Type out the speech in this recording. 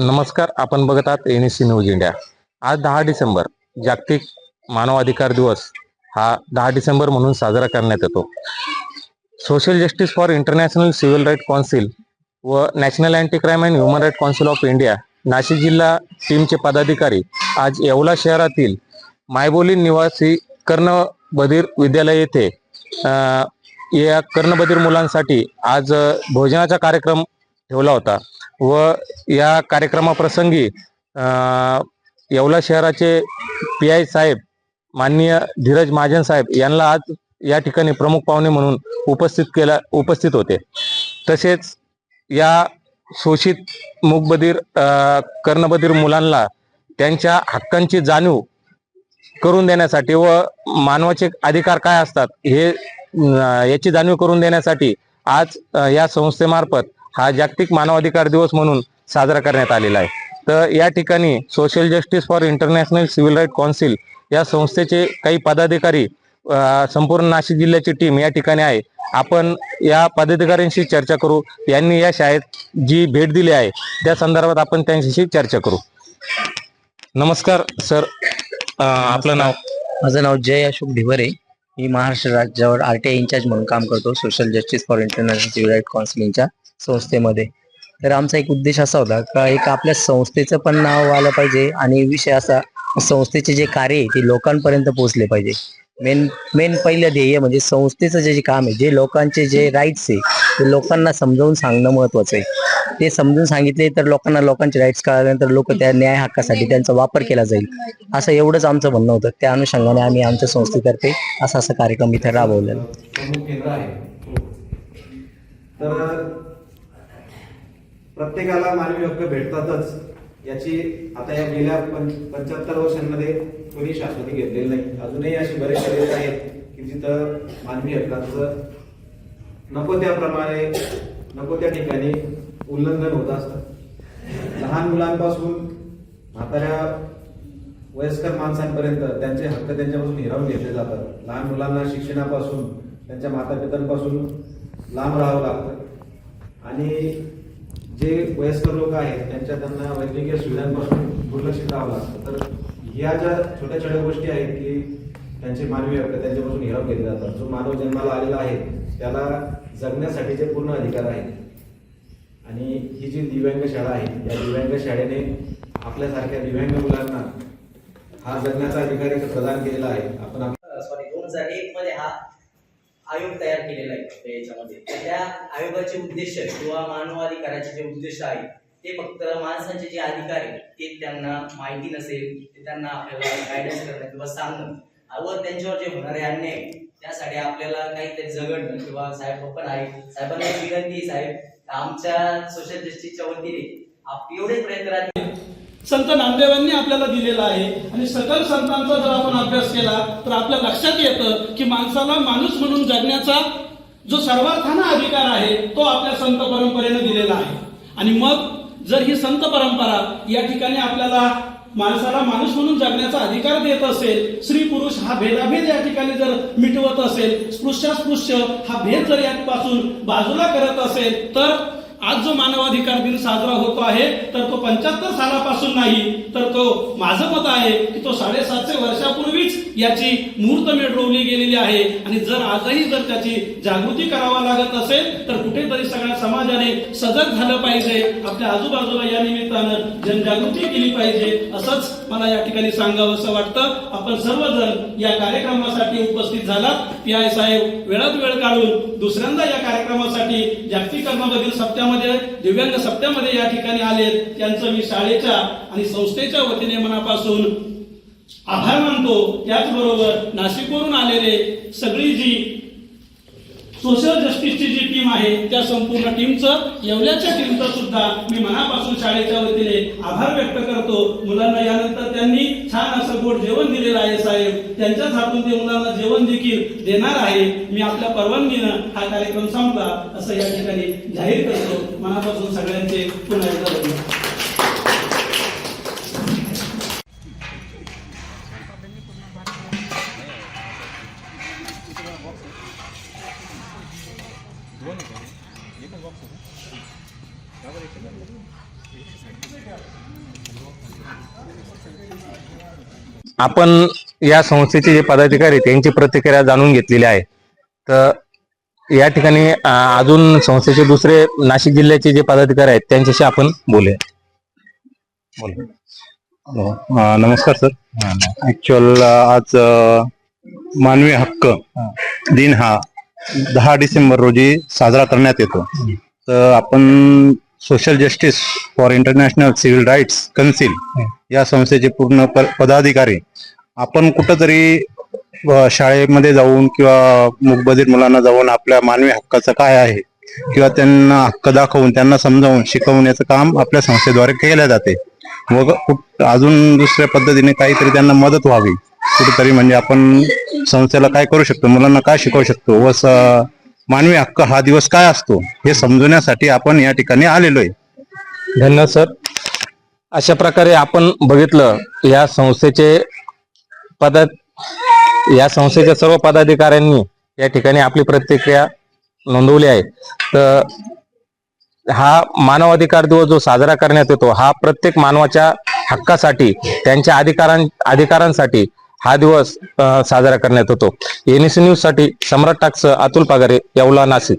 नमस्कार आपण बघत आहात N S C news India आज दहा डिसेंबर जागतिक मानवाधिकार दिवस हा दहा डिसेंबर म्हणून साजरा करण्यात येतो. Social justice for international civil right council व national anti crime and human right council of India Nashik जिल्हा टीमचे पदाधिकारी आज येवला शहरातील मायबोली निवासी कर्ण बधीर विद्यालय येथे या कर्णबधीर मुलांसाठी आज भोजनाचा कार्यक्रम ठेवला होता. व या कार्यक्रमाप्रसंगी येवला शहराचे पी आय साहेब माननीय धीरज महाजन साहेब यांना आज या ठिकाणी प्रमुख पाहुणे म्हणून उपस्थित केला उपस्थित होते. तसेच या शोषित मुकबधीर कर्णबधीर मुलांना त्यांच्या हक्कांची जाणीव करून देण्यासाठी व मानवाचे अधिकार काय असतात हे याची जाणीव करून देण्यासाठी आज या संस्थेमार्फत हा जागतिक मानवाधिकार दिवस म्हणून साजरा करण्यात आलेला आहे. तर या ठिकाणी social justice for international civil right council या संस्थेचे काही पदाधिकारी संपूर्ण नाशिक जिल्ह्याची टीम या ठिकाणी आहे. आपण या पदाधिकाऱ्यांशी चर्चा करू. यांनी या शाळेत जी भेट दिली आहे त्या संदर्भात आपण त्यांच्याशी चर्चा करू. नमस्कार सर. आपलं नाव? माझं नाव जय अशोक ढिवरे. मी महाराष्ट्र राज्यावर आर टी आय इन्चार्ज म्हणून काम करतो. Social justice for international civil right काउन्सिलिंगच्या संस्थेमध्ये. तर आमचा एक उद्देश असा होता का एक आपल्या संस्थेचं पण नाव आलं पाहिजे आणि विषय असा संस्थेचे जे कार्य आहे ते लोकांपर्यंत पोहोचले पाहिजे. मेन मेन पहिलं ध्येय म्हणजे संस्थेचं जे जे काम आहे जे लोकांचे जे राईट्स आहे ते लोकांना समजावून सांगणं महत्वाचं आहे. ते समजून सांगितले तर लोकांना लोकांचे राईट्स कळाल्यानंतर लोक त्या न्याय हक्कासाठी त्यांचा वापर केला जाईल. असं एवढंच आमचं म्हणणं होतं. त्या अनुषंगाने आम्ही आमच्या संस्थेतर्फे असा असा कार्यक्रम इथे राबवलेला प्रमुख केंद्र आहे तर प्रत्येकाला मानवी हक्क भेटतातच याची आता या गेल्या पंच्याहत्तर वर्षांमध्ये कोणी शाश्वती घेतलेली नाही. अजूनही असे बरेचसे देश आहेत की जिथं मानवी हक्काचं नको त्याप्रमाणे नको त्या ठिकाणी उल्लंघन होत असतं. लहान मुलांपासून म्हाताऱ्या वयस्कर माणसांपर्यंत त्यांचे हक्क त्यांच्यापासून हिरावून घेतले जातात. लहान मुलांना शिक्षणापासून त्यांच्या मातापित्यांपासून लांब राहावं लागतं. आणि जे वयस्कर लोक आहेत त्यांच्या त्यांना वैद्यकीय सुविधांपासून दुर्लक्षित राहावं लागतं. तर या ज्या छोट्या छोट्या गोष्टी आहेत की त्यांचे मानवी हक्क त्यांच्यापासून हिरावून केले जातात. जो मानव जन्माला आलेला आहे त्याला जगण्यासाठीचे पूर्ण अधिकार आहेत आणि ही जी दिव्यांग शाळा आहे या दिव्यांग शाळेने आपल्यासारख्या दिव्यांग मुलांना हा जगण्याचा अधिकार प्रदान केलेला आहे. आपण सॉरी दोन हजार एक मध्ये हा आयोग तयार केलेला आहे याच्यामध्ये. तर त्या आयोगाचे उद्देश किंवा मानवाधिकाराचे जे उद्देश आहे ते फक्त माणसाचे जे अधिकार आहे ते त्यांना माहिती नसेल ते त्यांना आपल्याला गायडन्स करणं किंवा सांगणं व त्यांच्यावर जे होणारे अन्याय आहे, त्यासाठी आपल्याला काहीतरी झगडणं किंवा साहेब पण आहे साहेबांना विनंती साहेब आमच्या सोशल जस्टिसच्या वतीने आप एवढे प्रयत्न राहतील. संत नामदेवांनी आपल्याला दिलेला आहे. आणि सकल संतांचा जर आपण अभ्यास केला तर आपल्या लक्षात येतं की माणसाला माणूस म्हणून जगण्याचा जो सर्वार्थाना अधिकार आहे तो आपल्या संत परंपरेने दिलेला आहे. आणि मग जर ही संत परंपरा या ठिकाणी आपल्याला माणसाला माणूस म्हणून जगण्याचा अधिकार देत असेल स्त्री पुरुष हा भेदाभेद या ठिकाणी जर मिटवत असेल स्पृश्यास्पृश्य हा भेद जर यापासून बाजूला करत असेल तर आज जो मानवाधिकार दिन साजरा होतो आहे तर तो पंच्याहत्तर सालापासून नाही तर तो माझं मत आहे की तो साडेसातशे वर्षापूर्वीच याची मुहूर्तमेढ रोवली गेलेली आहे. आणि जर आजही जर त्याची जागृती करावा लागत असेल तर कुठेतरी सगळ्या समाजाने सजग झालं पाहिजे. आपल्या आजूबाजूला या निमित्तानं जनजागृती केली पाहिजे. असंच मला या ठिकाणी सांगावं असं वाटतं. आपण सर्वजण या कार्यक्रमासाठी उपस्थित झालात. पी आय साहेब वेळात वेळ काढून दुसऱ्यांदा या कार्यक्रमासाठी जागतिकरणामधील सप्त्यामध्ये दिव्यांग सप्त्यामध्ये या ठिकाणी आले त्यांचं मी शाळेच्या आणि संस्थेच्या वतीने मनापासून आभार मानतो. त्याचबरोबर नाशिकवरून आलेले सगळी जी सोशल जस्टिसची जी टीम आहे त्या संपूर्ण टीमचं येवल्याच्या टीमचं सुद्धा मी मनापासून शाळेच्या वतीने आभार व्यक्त करतो. मुलांना यानंतर त्यांनी छान असं गोड जेवण दिलेलं आहे साहेब. त्यांच्याच हातून ते मुलांना जेवण देखील देणार आहे. मी आपल्या परवानगीनं हा कार्यक्रम संपला असं या ठिकाणी जाहीर करतो. मनापासून सगळ्यांचे पुन्हा एकदा आपण या संस्थेचे जे पदाधिकारी आहेत, त्यांची प्रतिक्रिया जाणून घेतलेली आहे. तर या ठिकाणी अजून संस्थेचे दुसरे नाशिक जिल्ह्याचे जे पदाधिकारी आहेत त्यांच्याशी आपण बोलूया. अ, नमस्कार सर. ऍक्च्युअल आज मानवी हक्क दिन हा दहा डिसेंबर रोजी साजरा करण्यात येतो. तर आपण social justice for international civil rights council या संस्थेचे पूर्ण प- पदाधिकारी. आपण कुठंतरी शाळेमध्ये जाऊन किंवा मुकबधीर मुलांना जाऊन आपल्या मानवी हक्काचं काय आहे किंवा त्यांना हक्क दाखवून त्यांना समजावून शिकवण्याचं काम आपल्या संस्थेद्वारे केलं जाते. व अजून दुसऱ्या पद्धतीने काहीतरी त्यांना मदत व्हावी. कुठेतरी म्हणजे आपण संस्थेला काय करू शकतो? मुलांना काय शिकवू शकतो? व मानवी हक्क हा दिवस काय असतो हे समजवण्यासाठी आपण या ठिकाणी आलेलो आहे धन्यवाद सर. अशा प्रकारे आपण बघितलं या संस्थेचे पदा या संस्थेच्या सर्व पदाधिकाऱ्यांनी या ठिकाणी आपली प्रतिक्रिया नोंदवली आहे. तर हा मानवाधिकार दिवस जो साजरा करण्यात येतो हा प्रत्येक मानवाच्या हक्कासाठी त्यांच्या अधिकारां अधिकारांसाठी हा दिवस साजरा करण्यात येतो एनएस न्यूजसाठी सम्राट टाक्स अतुल पगारे येवला नाशिक.